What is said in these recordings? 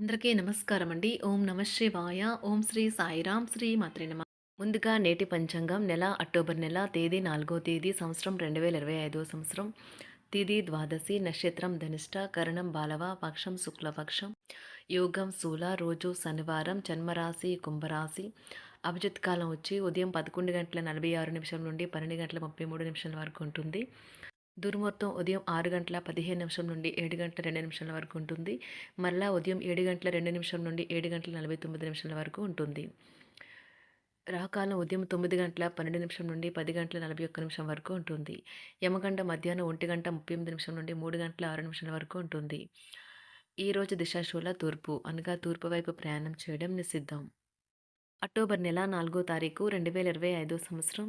అందరికీ నమస్కారం అండి ఓం నమ శివాయ. ఓం శ్రీ సాయిరాం. శ్రీ మాత్రే నమ. ముందుగా నేటి పంచాంగం నెల అక్టోబర్ నెల తేదీ నాలుగో తేదీ సంవత్సరం రెండు వేల ఇరవై ఐదో సంవత్సరం. తిది ద్వాదశి నక్షత్రం ధనిష్ట కరణం బాలవ పక్షం శుక్లపక్షం యోగం శూల రోజు శనివారం జన్మరాశి కుంభరాశి. అభిజిత్ కాలం వచ్చి ఉదయం పదకొండు గంటల నలభై ఆరు నిమిషం నుండి పన్నెండు గంటల ముప్పై మూడు నిమిషాల వరకు ఉంటుంది. దుర్ముహూర్తం ఉదయం ఆరు గంటల పదిహేను నిమిషం నుండి ఏడు గంటల రెండు నిమిషాల వరకు ఉంటుంది. మరలా ఉదయం ఏడు గంటల రెండు నిమిషం నుండి ఏడు గంటల నలభై తొమ్మిది నిమిషాల వరకు ఉంటుంది. రాకాలం ఉదయం తొమ్మిది గంటల పన్నెండు నిమిషం నుండి పది గంటల నలభై ఒక్క నిమిషం వరకు ఉంటుంది. యమగంట మధ్యాహ్నం ఒంటి గంట ముప్పై ఎనిమిది నిమిషం నుండి మూడు గంటల ఆరు నిమిషాల వరకు ఉంటుంది. ఈరోజు దిశాశూల తూర్పు అనగా తూర్పు వైపు ప్రయాణం చేయడం నిషిద్ధం. అక్టోబర్ నెల నాలుగో తారీఖు రెండు వేల ఇరవై ఐదో సంవత్సరం.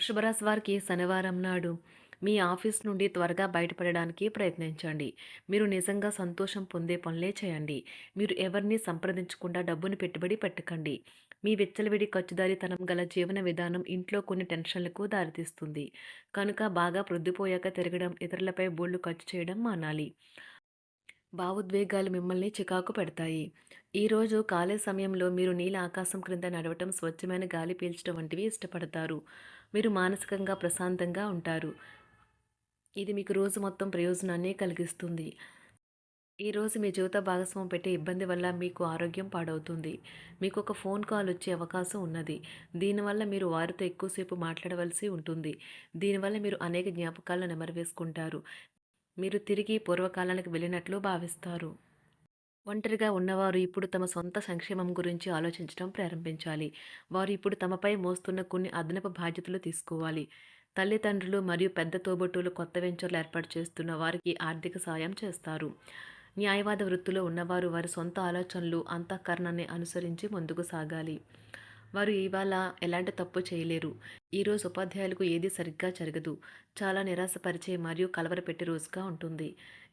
వృషభరాశి వారికి శనివారం నాడు మీ ఆఫీస్ నుండి త్వరగా బయటపడడానికి ప్రయత్నించండి. మీరు నిజంగా సంతోషం పొందే పనులే చేయండి. మీరు ఎవరిని సంప్రదించకుండా డబ్బును పెట్టుబడి పెట్టకండి. మీ విచ్చలవిడి ఖర్చుదారితనం గల జీవన విధానం ఇంట్లో కొన్ని టెన్షన్లకు దారితీస్తుంది. కనుక బాగా ప్రొద్దుపోయాక తిరగడం ఇతరులపై బోళ్ళు ఖర్చు చేయడం మానాలి. భావోద్వేగాలు మిమ్మల్ని చికాకు పెడతాయి. ఈరోజు ఖాళీ సమయంలో మీరు నీల ఆకాశం క్రింద నడవటం స్వచ్ఛమైన గాలి పీల్చడం వంటివి ఇష్టపడతారు. మీరు మానసికంగా ప్రశాంతంగా ఉంటారు. ఇది మీకు రోజు మొత్తం ప్రయోజనాన్ని కలిగిస్తుంది. ఈరోజు మీ జీవిత భాగస్వామి పెట్టే ఇబ్బంది వల్ల మీకు ఆరోగ్యం పాడవుతుంది. మీకు ఒక ఫోన్ కాల్ వచ్చే అవకాశం ఉన్నది. దీనివల్ల మీరు వారితో ఎక్కువసేపు మాట్లాడవలసి ఉంటుంది. దీనివల్ల మీరు అనేక జ్ఞాపకాలను నెమరవేసుకుంటారు మీరు తిరిగి పూర్వకాలానికి వెళ్ళినట్లు భావిస్తారు. ఒంటరిగా ఉన్నవారు ఇప్పుడు తమ సొంత సంక్షేమం గురించి ఆలోచించడం ప్రారంభించాలి. వారు ఇప్పుడు తమపై మోస్తున్న కొన్ని అదనపు బాధ్యతలు తీసుకోవాలి. తల్లిదండ్రులు మరియు పెద్ద తోబుట్టులు కొత్త వెంచర్లు ఏర్పాటు చేస్తున్న వారికి ఆర్థిక సాయం చేస్తారు. న్యాయవాద వృత్తిలో ఉన్నవారు వారి సొంత ఆలోచనలు అంతఃకరణాన్ని అనుసరించి ముందుకు సాగాలి. వారు ఇవాళ ఎలాంటి తప్పు చేయలేరు. ఈరోజు ఉపాధ్యాయులకు ఏది సరిగ్గా జరగదు. చాలా నిరాశపరిచే మరియు కలవరపెట్టే రోజుగా ఉంటుంది.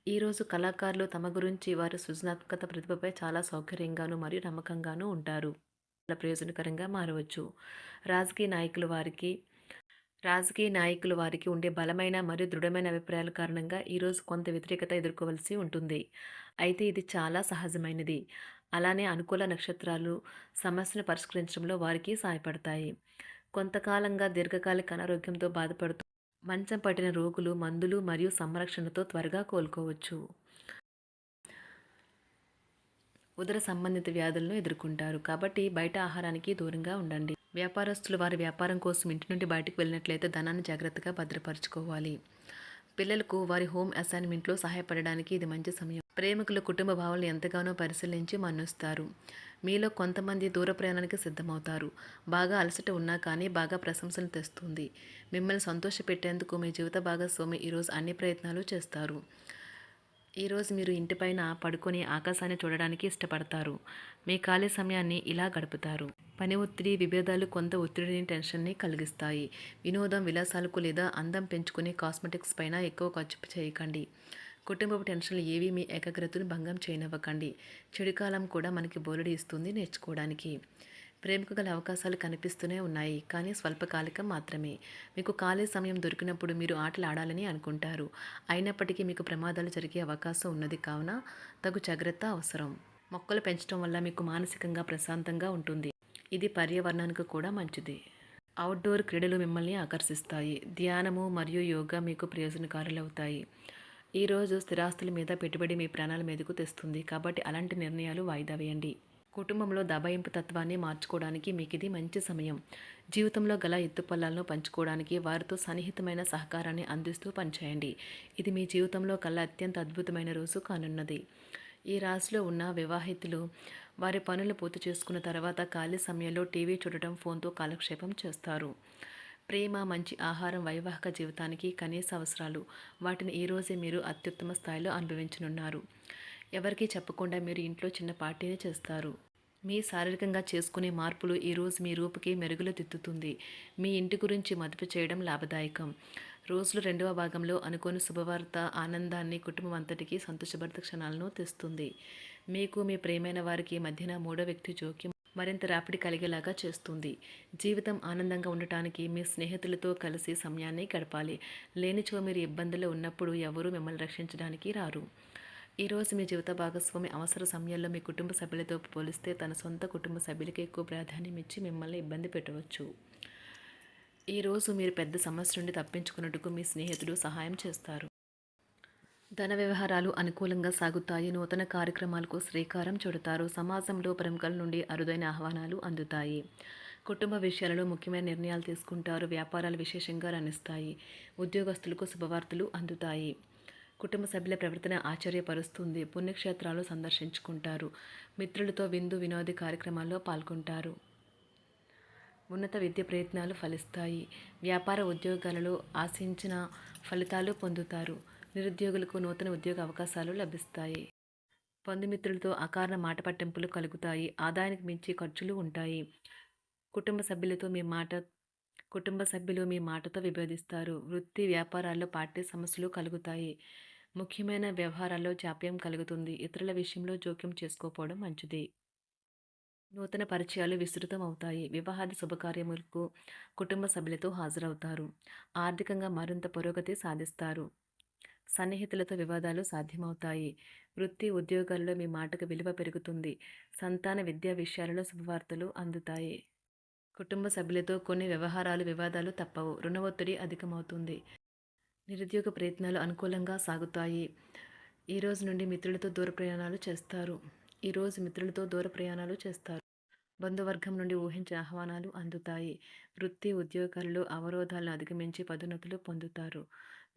ఈరోజు కళాకారులు తమ గురించి వారి సృజనాత్మకత ప్రతిభపై చాలా సౌకర్యంగాను మరియు నమ్మకంగాను ఉంటారు. చాలా ప్రయోజనకరంగా మారవచ్చు. రాజకీయ నాయకులు వారికి రాజకీయ నాయకులు వారికి ఉండే బలమైన మరియు దృఢమైన అభిప్రాయాల కారణంగా ఈరోజు కొంత వ్యతిరేకత ఎదుర్కోవలసి ఉంటుంది. అయితే ఇది చాలా సహజమైనది. అలానే అనుకూల నక్షత్రాలు సమస్యను పరిష్కరించడంలో వారికి సహాయపడతాయి. కొంతకాలంగా దీర్ఘకాలిక అనారోగ్యంతో బాధపడుతూ మంచం పట్టిన రోగులు మందులు మరియు సంరక్షణతో త్వరగా కోలుకోవచ్చు. ఉదర సంబంధిత వ్యాధులను ఎదుర్కొంటారు. కాబట్టి బయట ఆహారానికి దూరంగా ఉండండి. వ్యాపారస్తులు వారి వ్యాపారం కోసం ఇంటి నుండి బయటకు వెళ్ళినట్లయితే ధనాన్ని జాగ్రత్తగా భద్రపరచుకోవాలి. పిల్లలకు వారి హోమ్ అసైన్మెంట్లో సహాయపడడానికి ఇది మంచి సమయం. ప్రేమికులు కుటుంబ భావాలను ఎంతగానో పరిశీలించి మన్నుస్తారు. మీలో కొంతమంది దూర ప్రయాణానికి సిద్ధమవుతారు. బాగా అలసట ఉన్నా కానీ బాగా ప్రశంసలు తెస్తుంది. మిమ్మల్ని సంతోషపెట్టేందుకు మీ జీవిత భాగస్వామి ఈరోజు అన్ని ప్రయత్నాలు చేస్తారు. ఈరోజు మీరు ఇంటిపైన పడుకొని ఆకాశాన్ని చూడడానికి ఇష్టపడతారు. మీ ఖాళీ సమయాన్ని ఇలా గడుపుతారు. పని ఒత్తిడి విభేదాలు కొంత ఒత్తిడిని టెన్షన్ని కలిగిస్తాయి. వినోదం విలాసాలకు లేదా అందం పెంచుకునే కాస్మెటిక్స్ పైన ఎక్కువ ఖర్చు చేయకండి. కుటుంబపు టెన్షన్లు ఏవి మీ ఏకాగ్రతను భంగం చేయనివ్వకండి. చెడుకాలం కూడా మనకి బోలెడి ఇస్తుంది నేర్చుకోవడానికి. ప్రేమకు గల అవకాశాలు కనిపిస్తూనే ఉన్నాయి కానీ స్వల్పకాలికం మాత్రమే. మీకు ఖాళీ సమయం దొరికినప్పుడు మీరు ఆటలు ఆడాలని అనుకుంటారు. అయినప్పటికీ మీకు ప్రమాదాలు జరిగే అవకాశం ఉన్నది కావున తగు జాగ్రత్త అవసరం. మొక్కలు పెంచడం వల్ల మీకు మానసికంగా ప్రశాంతంగా ఉంటుంది. ఇది పర్యావరణానికి కూడా మంచిది. అవుట్డోర్ క్రీడలు మిమ్మల్ని ఆకర్షిస్తాయి. ధ్యానము మరియు యోగా మీకు ప్రయోజనకారులవుతాయి. ఈరోజు స్థిరాస్తుల మీద పెట్టుబడి మీ ప్రాణాల మీదకు తెస్తుంది. కాబట్టి అలాంటి నిర్ణయాలు వాయిదా వేయండి. కుటుంబంలో దబాయింపు తత్వాన్ని మార్చుకోవడానికి మీకు ఇది మంచి సమయం. జీవితంలో గల ఎత్తుపల్లాలను పంచుకోవడానికి వారితో సన్నిహితమైన సహకారాన్ని అందిస్తూ పనిచేయండి. ఇది మీ జీవితంలో కల్లా అత్యంత అద్భుతమైన రోజు కానున్నది. ఈ రాశిలో ఉన్న వివాహితులు వారి పనులు పూర్తి చేసుకున్న తర్వాత ఖాళీ సమయంలో టీవీ చూడటం ఫోన్తో కాలక్షేపం చేస్తారు. ప్రేమ మంచి ఆహారం వైవాహిక జీవితానికి కనీస అవసరాలు. వాటిని ఈరోజే మీరు అత్యుత్తమ స్థాయిలో అనుభవించనున్నారు. ఎవరికీ చెప్పకుండా మీరు ఇంట్లో చిన్న పార్టీని చేస్తారు. మీ శారీరకంగా చేసుకునే మార్పులు ఈరోజు మీ రూపుకి మెరుగులు దిద్దుతుంది. మీ ఇంటి గురించి మదుపు చేయడం లాభదాయకం. రోజులు రెండవ భాగంలో అనుకోని శుభవార్త ఆనందాన్ని కుటుంబం అంతటికి సంతోషభరిత క్షణాలను తెస్తుంది. మీకు మీ ప్రేమైన వారికి మధ్యన మూడో వ్యక్తి జోక్యం మరింత రాపిడి కలిగేలాగా చేస్తుంది. జీవితం ఆనందంగా ఉండటానికి మీ స్నేహితులతో కలిసి సమయాన్ని గడపాలి. లేనిచో మీరు ఇబ్బందులు ఉన్నప్పుడు ఎవరూ మిమ్మల్ని రక్షించడానికి రారు. ఈరోజు మీ జీవిత భాగస్వామి అవసర సమయంలో మీ కుటుంబ సభ్యులతో పోలిస్తే తన సొంత కుటుంబ సభ్యులకి ఎక్కువ ప్రాధాన్యం ఇచ్చి మిమ్మల్ని ఇబ్బంది పెట్టవచ్చు. ఈరోజు మీరు పెద్ద సమస్య నుండి తప్పించుకున్నట్టుకు మీ స్నేహితుడు సహాయం చేస్తారు. ధన వ్యవహారాలు అనుకూలంగా సాగుతాయి. నూతన కార్యక్రమాలకు శ్రీకారం చుడతారు. సమాజంలో ప్రముఖుల నుండి అరుదైన ఆహ్వానాలు అందుతాయి. కుటుంబ విషయాలలో ముఖ్యమైన నిర్ణయాలు తీసుకుంటారు. వ్యాపారాలు విశేషంగా రణిస్తాయి. ఉద్యోగస్తులకు శుభవార్తలు అందుతాయి. కుటుంబ సభ్యుల ప్రవర్తన ఆశ్చర్యపరుస్తుంది. పుణ్యక్షేత్రాలు సందర్శించుకుంటారు. మిత్రులతో విందు వినోద కార్యక్రమాల్లో పాల్గొంటారు. ఉన్నత విద్య ప్రయత్నాలు ఫలిస్తాయి. వ్యాపార ఉద్యోగాలలో ఆశించిన ఫలితాలు పొందుతారు. నిరుద్యోగులకు నూతన ఉద్యోగ అవకాశాలు లభిస్తాయి. బంధుమిత్రులతో అకారణ మాట పట్టింపులు కలుగుతాయి. ఆదాయానికి మించి ఖర్చులు ఉంటాయి. కుటుంబ సభ్యులతో మీ మాట కుటుంబ సభ్యులు మీ మాటతో విభేదిస్తారు. వృత్తి వ్యాపారాల్లో పార్టీ సమస్యలు కలుగుతాయి. ముఖ్యమైన వ్యవహారాల్లో జాప్యం కలుగుతుంది. ఇతరుల విషయంలో జోక్యం చేసుకోపోవడం మంచిది. నూతన పరిచయాలు విస్తృతం అవుతాయి వివాహాది శుభకార్యములకు కుటుంబ సభ్యులతో హాజరవుతారు. ఆర్థికంగా మరింత పురోగతి సాధిస్తారు. సన్నిహితులతో వివాదాలు సాధ్యమవుతాయి. వృత్తి ఉద్యోగాల్లో మీ మాటకు విలువ పెరుగుతుంది. సంతాన విద్యా విషయాలలో శుభవార్తలు అందుతాయి. కుటుంబ సభ్యులతో కొన్ని వ్యవహారాలు వివాదాలు తప్పవు. రుణ ఒత్తిడి అధికమవుతుంది. నిరుద్యోగ ప్రయత్నాలు అనుకూలంగా సాగుతాయి. ఈరోజు నుండి మిత్రులతో దూర ప్రయాణాలు చేస్తారు. ఈరోజు మిత్రులతో దూర ప్రయాణాలు చేస్తారు. బంధువర్గం నుండి ఊహించే ఆహ్వానాలు అందుతాయి. వృత్తి ఉద్యోగాల్లో అవరోధాలను అధిగమించి పదోన్నతులు పొందుతారు.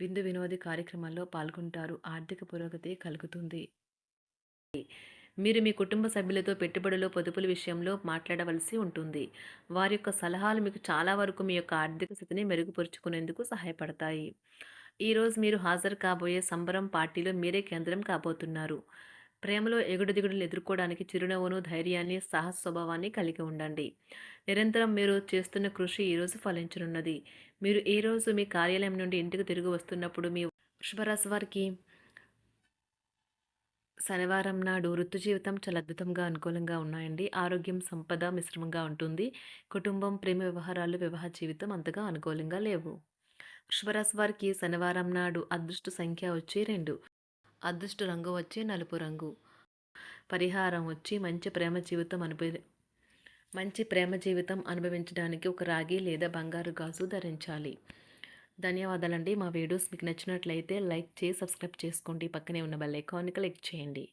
విందు వినోది కార్యక్రమాల్లో పాల్గొంటారు. ఆర్థిక పురోగతి కలుగుతుంది. మీరు మీ కుటుంబ సభ్యులతో పెట్టుబడులు పొదుపుల విషయంలో మాట్లాడవలసి ఉంటుంది. వారి యొక్క సలహాలు మీకు చాలా వరకు మీ యొక్క ఆర్థిక స్థితిని మెరుగుపరుచుకునేందుకు సహాయపడతాయి. ఈరోజు మీరు హాజరు కాబోయే సంబరం పార్టీలో మీరే కేంద్రం కాబోతున్నారు. ప్రేమలో ఎగుడు దిగుడులు ఎదుర్కోవడానికి చిరునవ్వును ధైర్యాన్ని సాహస స్వభావాన్ని కలిగి ఉండండి. నిరంతరం మీరు చేస్తున్న కృషి ఈరోజు ఫలించనున్నది. మీరు ఈరోజు మీ కార్యాలయం నుండి ఇంటికి తిరిగి వస్తున్నప్పుడు మీ వృషభరాశి వారికి శనివారం నాడు వృత్తి జీవితం చాలా అద్భుతంగా అనుకూలంగా ఉన్నాయండి. ఆరోగ్యం సంపద మిశ్రమంగా ఉంటుంది. కుటుంబం ప్రేమ వ్యవహారాలు వివాహ జీవితం అంతగా అనుకూలంగా లేవు. వృషభరాశి వారికి శనివారం నాడు అదృష్ట సంఖ్య వచ్చి రెండు. అదృష్ట రంగు వచ్చి నలుపు రంగు. పరిహారం వచ్చి మంచి ప్రేమ జీవితం అనుభవి మంచి ప్రేమ జీవితం అనుభవించడానికి ఒక రాగి లేదా బంగారు గాజు ధరించాలి. ధన్యవాదాలండి. మా వీడియోస్ మీకు నచ్చినట్లయితే లైక్ చేసి సబ్స్క్రైబ్ చేసుకోండి. పక్కనే ఉన్న బెల్ ఐకాన్ని క్లిక్ చేయండి.